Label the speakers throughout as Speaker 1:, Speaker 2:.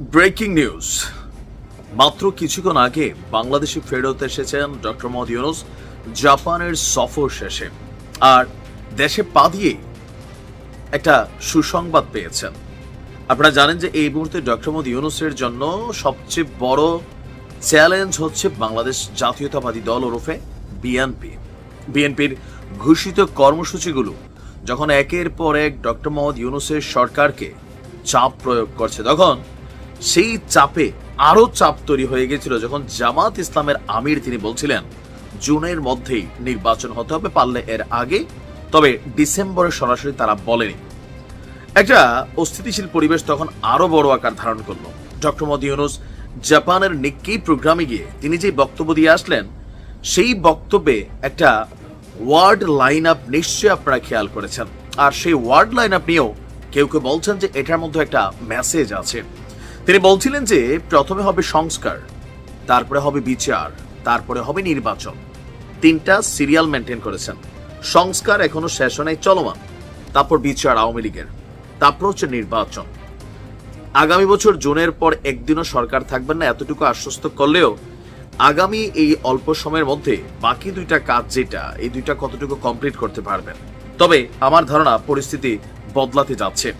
Speaker 1: Breaking news মাত্র কিছুক্ষণ আগে বাংলাদেশে ফেরত এসেছেন ডক্টর মোহাম্মদ ইউনুস, জাপানের সফর শেষে। আর দেশে পা দিয়ে একটা সুসংবাদ পেয়েছেন। আপনারা জানেন যে এই মুহূর্তে ডক্টর মোহাম্মদ ইউনুসের জন্য সবচেয়ে বড় চ্যালেঞ্জ হচ্ছে বাংলাদেশ জাতীয়তাবাদী দল ওরফে বিএনপি। বিএনপির ঘোষিত কর্মসূচিগুলো যখন একের পর এক ডক্টর মোহাম্মদ ইউনুসের সরকারকে চাপ প্রয়োগ করছে, তখন সেই চাপে আরও চাপ তৈরি হয়ে গেছিল যখন জামাত ইসলামের আমির তিনি বলছিলেন, জুনের মধ্যেই নির্বাচন হতে হবে, পারলে এর আগে, তবে ডিসেম্বরে সরাসরি তারা বলেনি। একটা অস্থিতিশীল পরিবেশ তখন আরও বড় আকার ধারণ করল। ডক্টর মোদী ইউনুস জাপানের নিক্কি প্রোগ্রামে গিয়ে তিনি যে বক্তব্য দিয়ে আসলেন, সেই বক্তব্যে একটা ওয়ার্ড লাইন আপ নিশ্চয়ই আপনারা খেয়াল করেছেন। আর সেই ওয়ার্ড লাইন আপ নিয়েও কেউ কেউ বলছেন যে এটার মধ্যে একটা মেসেজ আছে। তিনি বলছিলেন যে প্রথমে হবে সংস্কার, তারপরে হবে বিচার, তারপরে হবে নির্বাচন। তিনটা সিরিয়াল মেনটেন করেছেন। সংস্কার এখনও শেষ হয় চলমান। তারপর বিচার আওয়ামী লীগের। তারপর হচ্ছে নির্বাচন। আগামী বছর জুনের পর একদিনও সরকার থাকবেন না, এতটুকু আশ্বস্ত করলেও আগামী এই অল্প সময়ের মধ্যে বাকি দুইটা কাজ যেটা, এই দুইটা কতটুকু কমপ্লিট করতে পারবেন? তবে আমার ধারণা পরিস্থিতি বদলাতে যাচ্ছে।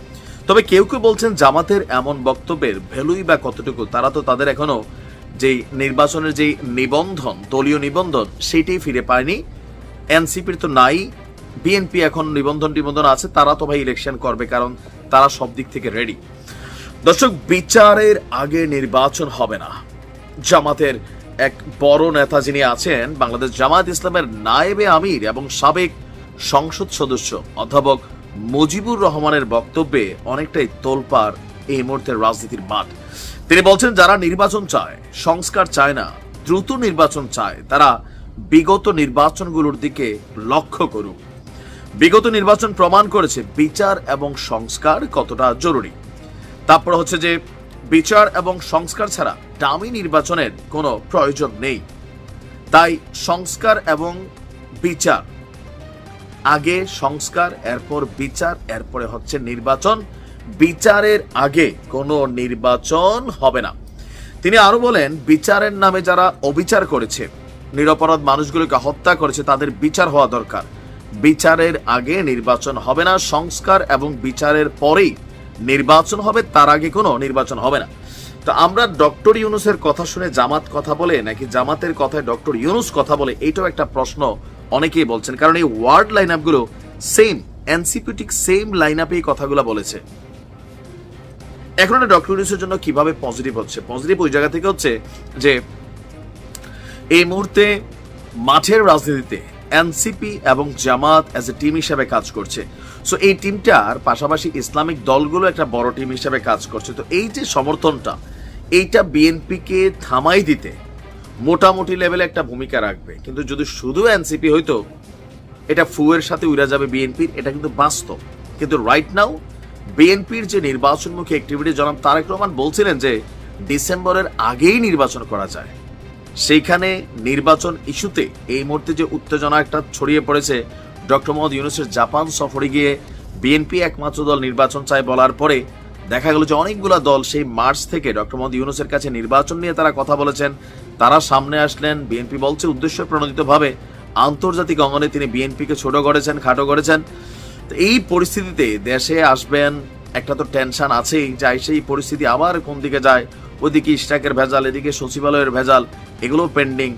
Speaker 1: তবে কেউ কেউ বলছেন জামাতের এমন বক্তব্যের ভ্যালুই বা কতটুকু, তারা তো তাদের এখনও যেই নির্বাচনের যেই নিবন্ধন, দলীয় নিবন্ধন, সেটাই ফিরে পায়নি। এনসিপির তো নাই, বিএনপি এখন নিবন্ধন টিবন্ধন আছে, তারা তো ভাই ইলেকশন করবে, কারণ তারা সব দিক থেকে রেডি দর্শক, বিচারের আগে নির্বাচন হবে না। জামাতের এক বড় নেতা যিনি আছেন, বাংলাদেশ জামাত ইসলামের নায়েবে আমির এবং সাবেক সংসদ সদস্য অধ্যাপক মুজিবুর রহমানের বক্তব্যে অনেকটাই তোলপাড় এই মুহূর্তের রাজনীতির মাঠ। তিনি বলছেন, যারা নির্বাচন চায়, সংস্কার চায় না, দ্রুত নির্বাচন চায়, তারা বিগত নির্বাচনগুলোর দিকে লক্ষ্য করুক বিগত নির্বাচন প্রমাণ করেছে বিচার এবং সংস্কার কতটা জরুরি। তারপর হচ্ছে যে, বিচার এবং সংস্কার ছাড়া দামি নির্বাচনের কোনো প্রয়োজন নেই। তাই সংস্কার এবং বিচার আগে সংস্কার, এরপর বিচার, এরপরে হচ্ছে নির্বাচন। বিচারের আগে কোনো নির্বাচন হবে না। তিনি আরও বলেন, বিচারের নামে যারা অবিচার করেছে, নিরপরাধ মানুষগুলোকে হত্যা করেছে, তাদের বিচার হওয়া দরকার। বিচারের আগে নির্বাচন হবে না, সংস্কার এবং বিচারের পরেই নির্বাচন হবে, তার আগে কোনো নির্বাচন হবে না। তো আমরা ডক্টর ইউনুসের কথা শুনে জামাত কথা বলে, নাকি জামাতের কথায় ডক্টর ইউনুস কথা বলে, এইটাও একটা প্রশ্ন অনেকেই বলছেন, কারণ এই ওয়ার্ড লাইন আপগুলো সেম এনসিপিটিক সেম লাইন আপে এই কথাগুলো বলেছে। এখন এটা ডক্টর ইউনুসের জন্য কীভাবে পজিটিভ হচ্ছে? পজিটিভ ওই জায়গা থেকে হচ্ছে যে, এই মুহূর্তে মাঠের রাজনীতিতে এনসিপি এবং জামাত অ্যাজ এ টিম হিসাবে কাজ করছে। সো এই টিমটার পাশাপাশি ইসলামিক দলগুলো একটা বড় টিম হিসাবে কাজ করছে। তো এই যে সমর্থনটা, এইটা বিএনপিকে থামাই দিতে মোটামুটি লেভেলে একটা ভূমিকা রাখবে। কিন্তু যদি শুধু এনসিপি হইতো, এটা ফুয়ের সাথে উড়া যাবে বিএনপির এটা কিন্তু বাস্তব। কিন্তু রাইট নাও বিএনপির যে নির্বাচনমুখী অ্যাক্টিভিটি জনাব তারেক রহমান বলছিলেন যে ডিসেম্বরের আগেই নির্বাচন করা যায়। সেইখানে নির্বাচন ইস্যুতে এই মুহূর্তে যে উত্তেজনা একটা ছড়িয়ে পড়েছে, ডক্টর মোহাম্মদ ইউনুসের জাপান সফরে গিয়ে বিএনপি একমাত্র দল নির্বাচন চায় বলার পরে দেখা গেল যে অনেকগুলা দল সেই মার্চ থেকে ডক্টর মোহাম্মদ ইউনুসের কাছে নির্বাচন নিয়ে তারা কথা বলেছেন। তারা সামনে আসলেন বিএনপি বলছে উদ্দেশ্য প্রণোদিতভাবে আন্তর্জাতিক অঙ্গনে তিনি বিএনপিকে ছোট করেছেন, খাটো করেছেন। এই পরিস্থিতিতে দেশে আসবেন, একটা তো টেনশন আছেই, যাই সেই পরিস্থিতি আবার কোন দিকে যায়? ওদিকে ইস্টাকের ভেজাল, এদিকে সচিবালয়ের ভেজাল এগুলো পেন্ডিং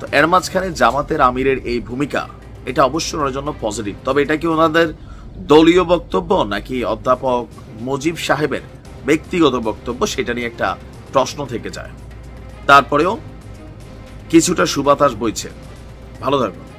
Speaker 1: তো এর মাঝখানে জামাতের আমিরের এই ভূমিকা, এটা অবশ্যই ওনার জন্য পজিটিভ তবে এটা কি ওনাদের দলীয় বক্তব্য নাকি অধ্যাপক মুজিব সাহেবের ব্যক্তিগত বক্তব্য, সেটা নিয়ে একটা প্রশ্ন থেকে যায়। তারপরেও কিছুটা সুবাতাস বইছে। ভালো থাকবেন।